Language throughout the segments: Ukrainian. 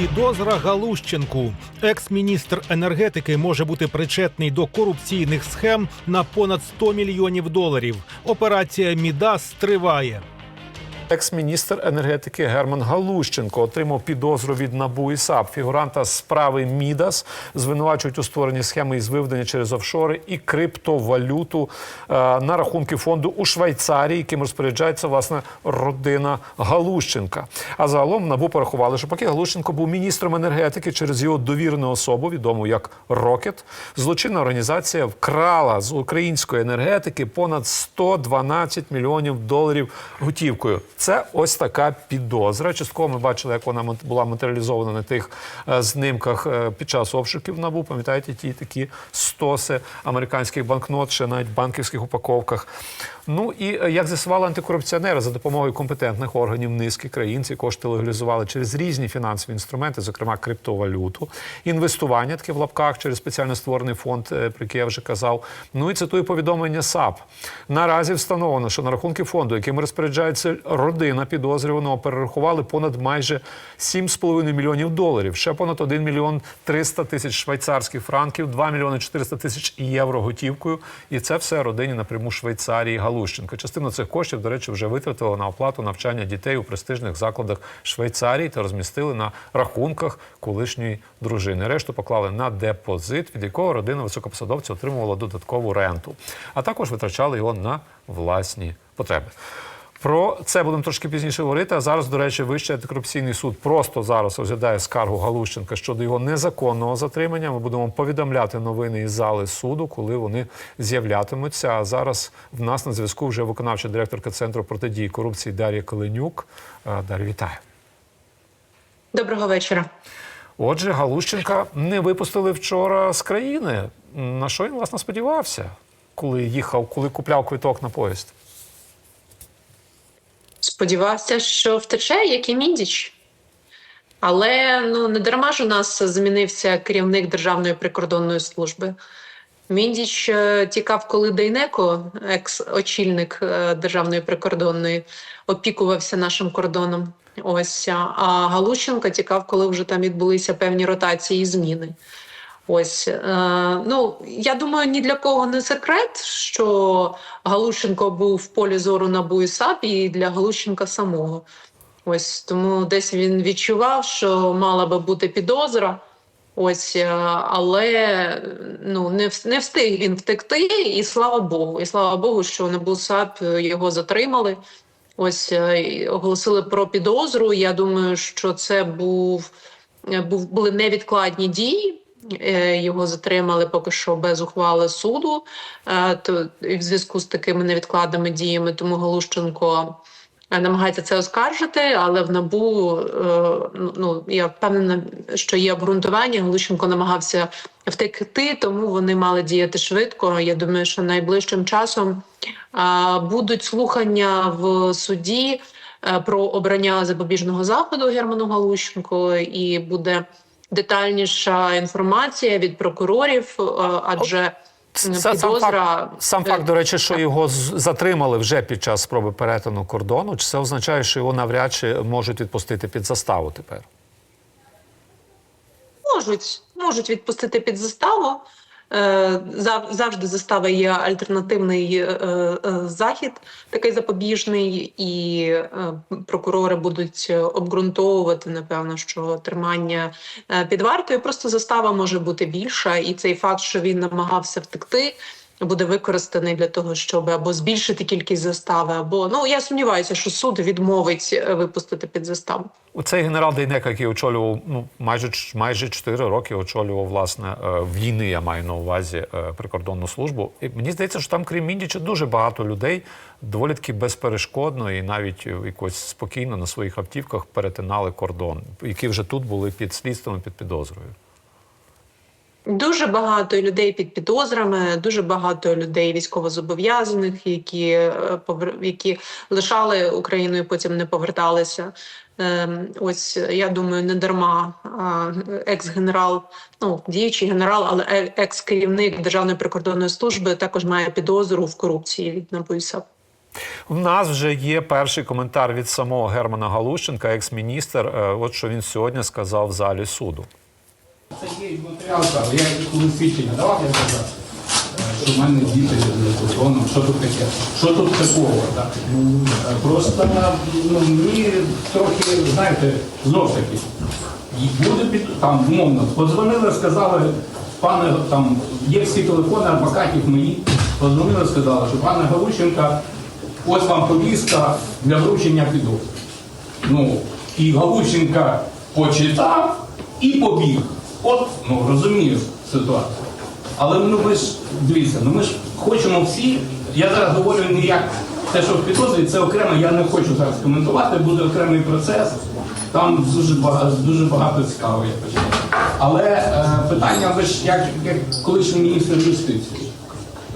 Підозра Галущенку. Екс-міністр енергетики може бути причетний до корупційних схем на понад 100 мільйонів доларів. Операція Мідас триває. Екс-міністр енергетики Герман Галущенко отримав підозру від НАБУ і САП. Фігуранта справи Мідас звинувачують у створенні схеми із виведення через офшори і криптовалюту е, на рахунки фонду у Швейцарії, яким розпоряджається власне родина Галущенка. А загалом НАБУ порахували, що поки Галущенко був міністром енергетики через його довірену особу, відому як Рокет, злочинна організація вкрала з української енергетики понад 112 мільйонів доларів готівкою. Це ось така підозра. Частково ми бачили, як вона була матеріалізована на тих е, знимках е, під час обшуків НАБУ. Пам'ятаєте, ті такі стоси американських банкнот, ще навіть банківських упаковках. Ну і е, як з'ясували антикорупціонери за допомогою компетентних органів низки країн, ці кошти легалізували через різні фінансові інструменти, зокрема криптовалюту, інвестування таке в лапках через спеціально створений фонд, про який я вже казав. Ну і цитую повідомлення САП. Наразі встановлено, що на рахунки фонду, яким розпоряджається родина підозрюваного, перерахували понад майже 7,5 мільйонів доларів, ще понад 1 мільйон 300 тисяч швейцарських франків, 2 мільйони 400 тисяч євро готівкою. І це все родині напряму Швейцарії Галущенка. Частину цих коштів, до речі, вже витратили на оплату навчання дітей у престижних закладах Швейцарії та розмістили на рахунках колишньої дружини. Решту поклали на депозит, від якого родина високопосадовця отримувала додаткову ренту, а також витрачали його на власні потреби. Про це будемо трошки пізніше говорити. А зараз, до речі, Вищий антикорупційний суд просто зараз розглядає скаргу Галущенка щодо його незаконного затримання. Ми будемо повідомляти новини із зали суду, коли вони з'являтимуться. А зараз в нас на зв'язку вже виконавча директорка центру протидії корупції Дар'я Калинюк. Дар'я, вітаю. Доброго вечора. Отже, Галущенка не випустили вчора з країни. На що він власне сподівався, коли їхав, коли купляв квиток на поїзд? Сподівався, що втече, як і мідіч. Але ну не дарма ж у нас змінився керівник Державної прикордонної служби. Міндіч е, тікав, коли Дейнеко, екс-очільник е, Державної прикордонної, опікувався нашим кордоном. Ось а Галущенко тікав, коли вже там відбулися певні ротації і зміни. Ось е, ну я думаю, ні для кого не секрет, що Галущенко був в полі зору НАБУ і САП і для Галущенка самого. Ось тому десь він відчував, що мала би бути підозра. Ось, е, але ну не не встиг він втекти, і слава Богу. І слава Богу, що НАБУ САП його затримали. Ось е, оголосили про підозру. Я думаю, що це був, е, був були невідкладні дії. Е, Його затримали поки що без ухвали суду. Е, То в зв'язку з такими невідкладними діями, тому Галущенко е, намагається це оскаржити, але в набу ну, ну я впевнена, що є обґрунтування. Галущенко намагався втекти, тому вони мали діяти швидко. Я думаю, що найближчим часом будуть слухання в суді про обрання запобіжного заходу Герману Галущенко, і буде детальніша інформація від прокурорів, е, адже сам підозра факт, сам факт, до речі, що його затримали вже під час спроби перетину кордону. Чи це означає, що його навряд чи можуть відпустити під заставу тепер? можуть, можуть відпустити під заставу. Е, Завжди застава є альтернативний е, е, захід, такий запобіжний, і прокурори будуть обґрунтовувати, напевно, що тримання під вартою. Просто застава може бути більша, і цей факт, що він намагався втекти. Буде використаний для того, щоб або збільшити кількість застави, або ну я сумніваюся, що суд відмовить е, випустити під заставу. Цей генерал Дейнека, який очолював ну майже майже 4 роки, очолював власне е, війни. Я маю на увазі е, прикордонну службу. І мені здається, що там, крім Міндіча, дуже багато людей доволі таки безперешкодно і навіть якось спокійно на своїх автівках перетинали кордон, які вже тут були під слідством під підозрою. Дуже багато людей під підозрами, дуже багато людей військовозобов'язаних, які е, які лишали Україну і потім не поверталися. Ем, Ось я думаю, не дарма екс-генерал, ну діючий генерал, але е- екс-керівник Державної прикордонної служби також має підозру в корупції від НАБУ і САП. В нас вже є перший коментар від самого Германа Галущенка, екс-міністр. Е, От що він сьогодні сказав в залі суду. Це є матеріал. Я коли свідчення давав, я казав, е, що в мене діти за кордоном, що тут таке? Що тут такого? Так? Е, Просто ну, мені трохи, знаєте, знов таки, буде під там умовно, подзвонили, сказали, пане там, є всі телефони адвокатів мої, подзвонили, сказали, що пане Галущенка, ось вам повістка для вручення підозри. Ну, і Галущенка почитав і побіг. От, ну розумію ситуацію. Але ну ми ж дивіться, ну ми ж хочемо всі. Я зараз говорю не як те, що в підозрі, це окремо, я не хочу зараз коментувати, буде окремий процес. Там дуже багато, дуже багато цікавого я почитаю. Але е, питання, ви ж як, як колишній міністр юстиції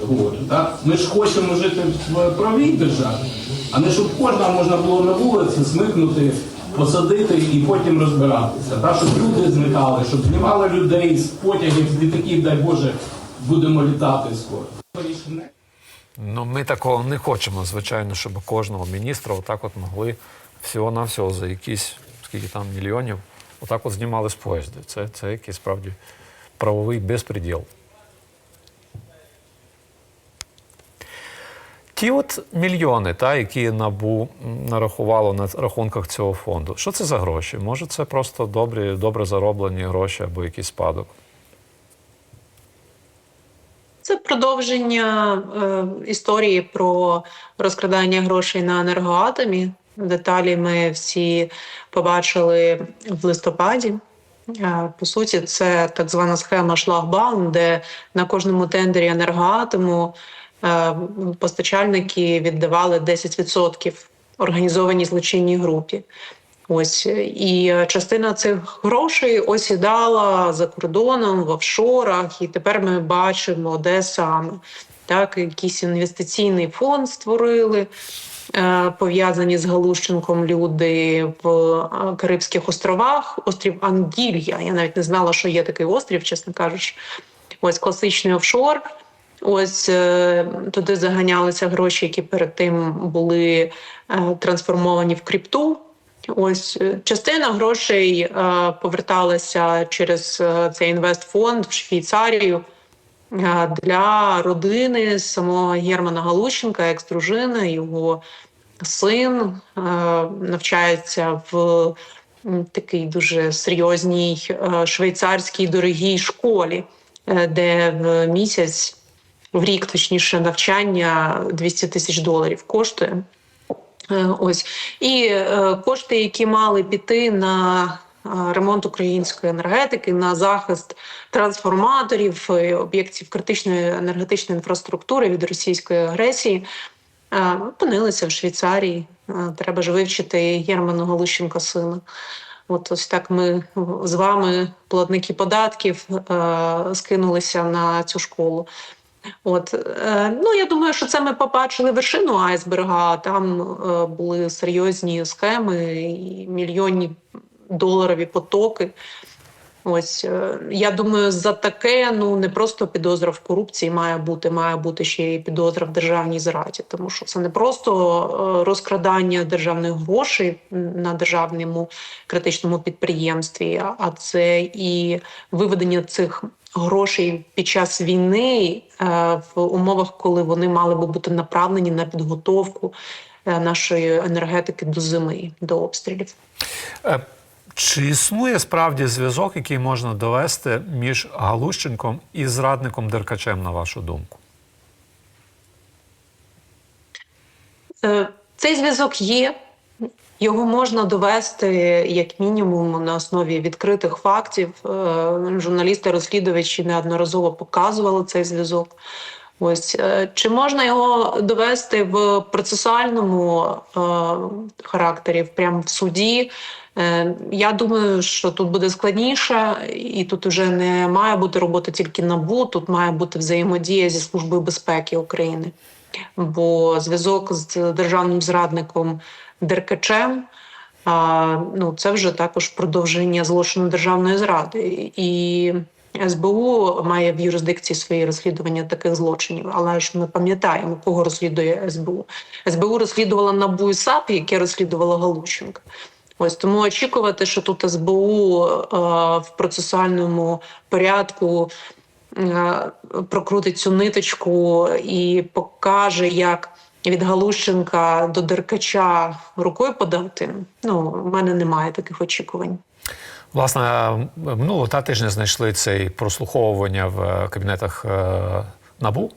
говорю, так? Ми ж хочемо жити в правій державі, а не щоб кожного можна було на вулиці смикнути, посадити і потім розбиратися. Так? Щоб люди зникали, щоб знімали людей з потягів, з літаків, дай Боже, будемо літати скоро. Ну, ми такого не хочемо, звичайно, щоб кожного міністра отак от могли всього-навсього за якісь скільки там мільйонів, отак от знімали з поїзди. Це, це якийсь справді правовий безпреділ. Ті от мільйони, та, які набу нарахувало на рахунках цього фонду. Що це за гроші? Може, це просто добрі, добре зароблені гроші або якийсь спадок? Це продовження е, історії про розкрадання грошей на енергоатомі. Деталі ми всі побачили в листопаді. Е, По суті, це так звана схема шлагбаум, де на кожному тендері енергоатому постачальники віддавали 10% організованій злочинній групі. Ось і е, частина цих грошей осідала за кордоном в офшорах, і тепер ми бачимо, де саме так, якийсь інвестиційний фонд створили. е, Пов'язані з Галущенком люди в е, Карибських островах, острів Ангілья. Я навіть не знала, що є такий острів, чесно кажучи. Ось класичний офшор. Ось е, туди заганялися гроші, які перед тим були е, трансформовані в крипту. Ось е, частина грошей поверталася через цей інвестфонд в Швейцарію для родини самого Германа Галущенка, екс-дружини, його син навчається в такій дуже серйозній швейцарській дорогій школі, де в місяць, в рік, точніше, навчання 200 тисяч доларів коштує. Е, Ось і е, кошти, які мали піти на е, ремонт української енергетики, на захист трансформаторів, об'єктів критичної енергетичної інфраструктури від російської агресії, опинилися в Швейцарії. Треба ж вивчити Германа Галущенка сина. От ось так ми з вами, платники податків, скинулися на цю школу. От е, ну я думаю, що це ми побачили вершину айсберга. Там е, були серйозні схеми і мільйонні доларові потоки. Ось е, я думаю, за таке ну не просто підозра в корупції має бути, має бути ще й підозра в державній зраді, тому що це не просто розкрадання державних грошей на державному критичному підприємстві, а це і виведення цих грошей під час війни е, в умовах, коли вони мали би бути направлені на підготовку е, нашої енергетики до зими, до обстрілів. Е, Чи існує справді зв'язок, який можна довести між Галущенком і зрадником Деркачем, на вашу думку? Цей зв'язок є. Його можна довести як мінімум на основі відкритих фактів. Е, Журналісти-розслідувачі неодноразово показували цей зв'язок. Ось е, чи можна його довести в процесуальному е, характері, прямо в суді? Я думаю, що тут буде складніше, і тут вже не має бути робота тільки НАБУ, тут має бути взаємодія зі службою безпеки України. Бо зв'язок з державним зрадником Деркачем а, ну, це вже також продовження злочину державної зради. І СБУ має в юрисдикції своє розслідування таких злочинів. Але ж ми пам'ятаємо, кого розслідує СБУ. СБУ розслідувала НАБУ і САП, яке розслідувало Галущенка. Ось тому очікувати, що тут СБУ е, в процесуальному порядку е, прокрутить цю ниточку і покаже, як від Галущенка до Деркача рукою подати. Ну, в мене немає таких очікувань. Власне, минулого та тижня знайшли цей прослуховування в е, кабінетах е, НАБУ.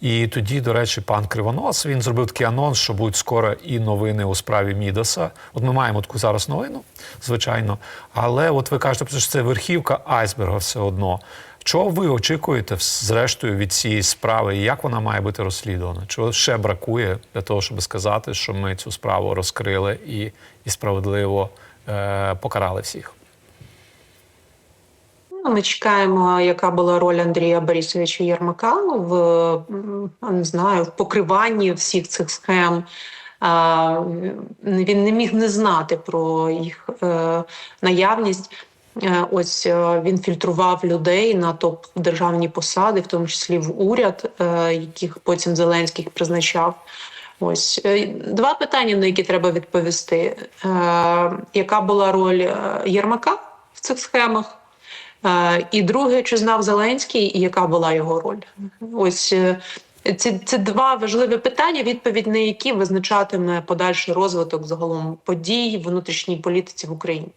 І тоді, до речі, пан Кривонос він зробив такий анонс, що будуть скоро і новини у справі Мідаса. От ми маємо таку зараз новину, звичайно. Але от ви кажете, що це верхівка айсберга все одно. Чого ви очікуєте зрештою від цієї справи, і як вона має бути розслідувана? Чого ще бракує для того, щоб сказати, що ми цю справу розкрили і, і справедливо е, покарали всіх? Ну, Ми чекаємо, яка була роль Андрія Борисовича Єрмака в не знаю, в покриванні всіх цих схем. Він не міг не знати про їх е, наявність. Е, Ось е, він фільтрував людей на топ державні посади, в тому числі в уряд, е, яких потім Зеленський призначав. Ось два питання, на які треба відповісти: яка була роль Єрмака в цих схемах? І друге, чи знав Зеленський, і яка була його роль? Ось ці це два важливі питання, відповідь на які визначатиме подальший розвиток загалом подій в внутрішній політиці в Україні.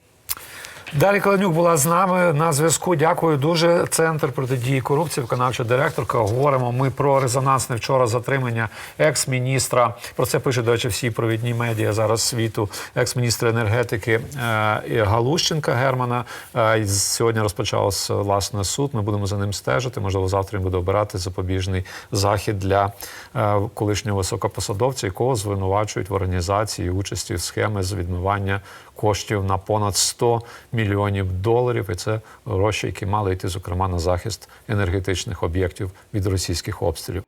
Далі Каленюк була з нами на зв'язку. Дякую дуже. Центр протидії корупції, виконавча директорка. Говоримо ми про резонансне вчора затримання екс-міністра. Про це пишуть, до речі, всі провідні медіа зараз світу. Екс-міністра енергетики е, Галущенка Германа. Е, Сьогодні розпочався власне суд. Ми будемо за ним стежити. Можливо, завтра він буде обирати запобіжний захід для е, колишнього високопосадовця, якого звинувачують в організації участі в схеми з відмивання коштів на понад 100 мільйонів доларів. І це гроші, які мали йти, зокрема, на захист енергетичних об'єктів від російських обстрілів.